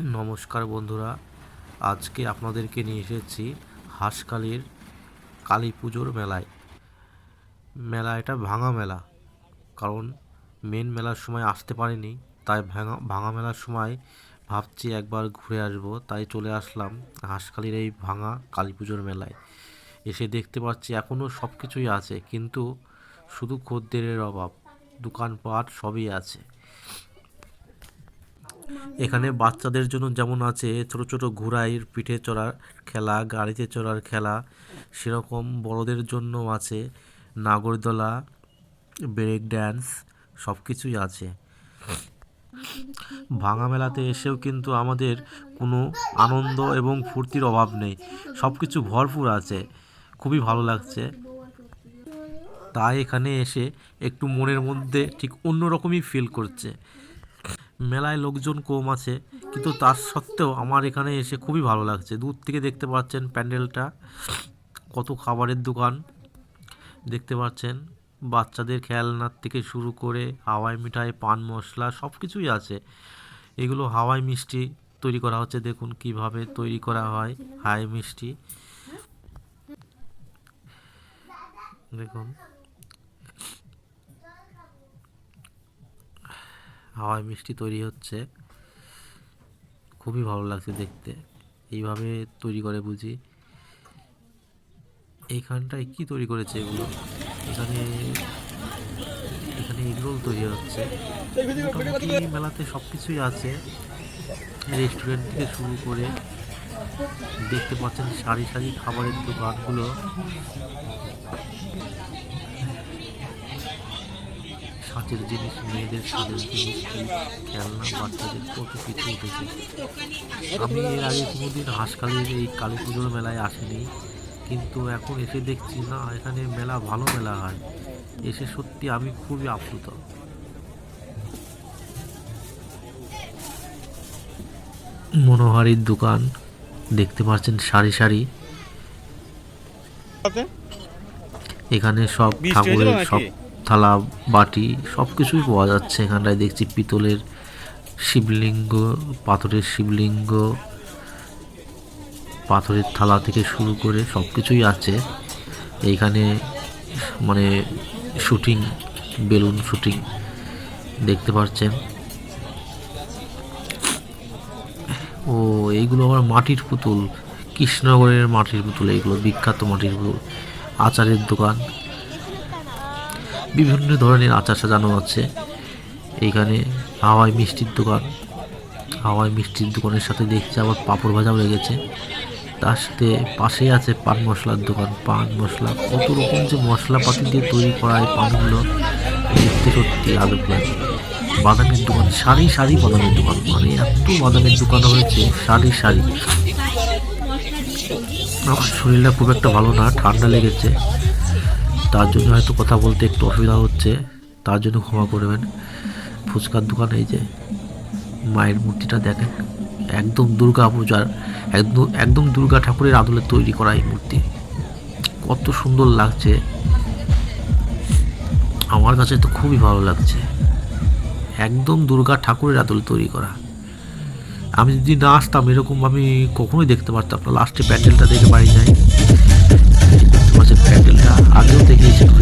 নমস্কার বন্ধুরা, আজকে আপনাদেরকে নিয়ে এসেছি হাঁসকালির কালী পুজোর মেলায়। মেলা এটা ভাঙা মেলা, কারণ মেন মেলার সময় আসতে পারিনি, তাই ভাঙা ভাঙা মেলার সময় ভাবছি একবার ঘুরে আসব, তাই চলে আসলাম হাঁসকালির এই ভাঙা কালী পুজোর মেলায়। এসে দেখতে পাচ্ছি এখনও সব কিছুই আছে, কিন্তু শুধু খদ্দেরের অভাব, দোকানপাট সবই আছে। এখানে বাচ্চাদের জন্য যেমন আছে ছোট ছোট ঘোড়াইয়ের পিঠে চড়ার খেলা, গাড়িতে চড়ার খেলা, সেরকম বড়দের জন্য আছে নাগরদোলা, ব্রেক ড্যান্স সব কিছুই আছে। ভাঙা মেলাতে এসেও কিন্তু আমাদের কোনো আনন্দ এবং ফুর্তির অভাব নেই। সব কিছু ভরপুর আছে, খুবই ভালো লাগছে। তাই এখানে এসে একটু মনের মধ্যে ঠিক অন্যরকমই ফিল করছে। মেলায় লোকজন কম আছে, কিন্তু তার সত্ত্বেও আমার এখানে এসে খুবই ভালো লাগছে। দূর থেকে দেখতে পাচ্ছেন প্যান্ডেলটা, কত খাবারের দোকান, দেখতে পাচ্ছেন বাচ্চাদের খেলনার থেকে শুরু করে হাওয়াই মিঠাই, পান মশলা সব কিছুই আছে। এগুলো হাওয়াই মিষ্টি তৈরি করা হচ্ছে, দেখুন কীভাবে তৈরি করা হয় হাই মিষ্টি। দেখুন। হাওয়াই মিষ্টি তৈরি হচ্ছে। খুবই ভালো লাগছে দেখতে। এইভাবে তৈরি করে বুঝি। এইখানটায় কি তৈরি করেছে এগুলো? এখানে এখানে এগরোল তৈরি হচ্ছে। মোটামুটি মেলাতে সব কিছুই আছে। রেস্টুরেন্ট থেকে শুরু করে দেখতে পাচ্ছেন সারি সারি খাবারের দোকানগুলো। সাজের জিনিস মেয়েদের সাজের জিনিস খেলনা বাচ্চাদের কত কিছু উঠেছে আমি এর আগে কোনোদিন হাঁসকালির এই কালী পুজোর মেলায় আসিনি কিন্তু এখন এসে দেখছি না এখানে মেলা ভালো মেলা হয়। এসে সত্যি আমি খুবই আপ্লুত। মনোহারির দোকান দেখতে পাচ্ছেন সারি সারি। এখানে সব ঠাকুরের সব? থালা, বাটি সব কিছুই পাওয়া যাচ্ছে এখানটায়। দেখছি পিতলের শিবলিঙ্গ, পাথরের শিবলিঙ্গ, পাথরের থালা থেকে শুরু করে সব কিছুই আছে। এইখানে মানে শুটিং, বেলুন শুটিং দেখতে পাচ্ছেন ও, এইগুলো আবার মাটির পুতুল। কৃষ্ণনগরের মাটির পুতুল, এইগুলো বিখ্যাত মাটির পুতুল। আচারের দোকান। বিভিন্ন ধরনের আচার সাজানো আছে। এইখানে হাওয়াই মিষ্টির দোকান। হাওয়াই মিষ্টির দোকানের সাথে দেখছি আবার পাঁপড় ভাজাও লেগেছে। তার সাথে পাশেই আছে পান মশলার দোকান। পান মশলা, কত রকম যে মশলাপাতি দিয়ে তৈরি করা এই পানগুলো, দেখতে সত্যি আদব লাগে বাদামের দোকান, সারি সারি বাদামের দোকান। মানে এত বাদামের দোকান হয়েছে, সারি সারি। আমার শরীরটা খুব একটা ভালো না, ঠান্ডা লেগেছে। তার জন্য হয়তো কথা বলতে একটু অসুবিধা হচ্ছে, তার জন্য ক্ষমা করবেন ফুচকার দোকান এই যে, মায়ের মূর্তিটা দেখেন, একদম দুর্গা পূজার, একদম একদম দুর্গা ঠাকুরের আদলে তৈরি করা এই মূর্তি। কত সুন্দর লাগছে। আমার কাছে তো খুবই ভালো লাগছে। একদম দুর্গা ঠাকুরের আদলে তৈরি করা। আমি যদি না আসতাম এরকম আমি কখনোই দেখতে পারতাম না। লাস্টে প্যান্ডেলটা দেখে বাড়ি যাই। আগেও দেখিয়েছি দূর থেকে যাই হোক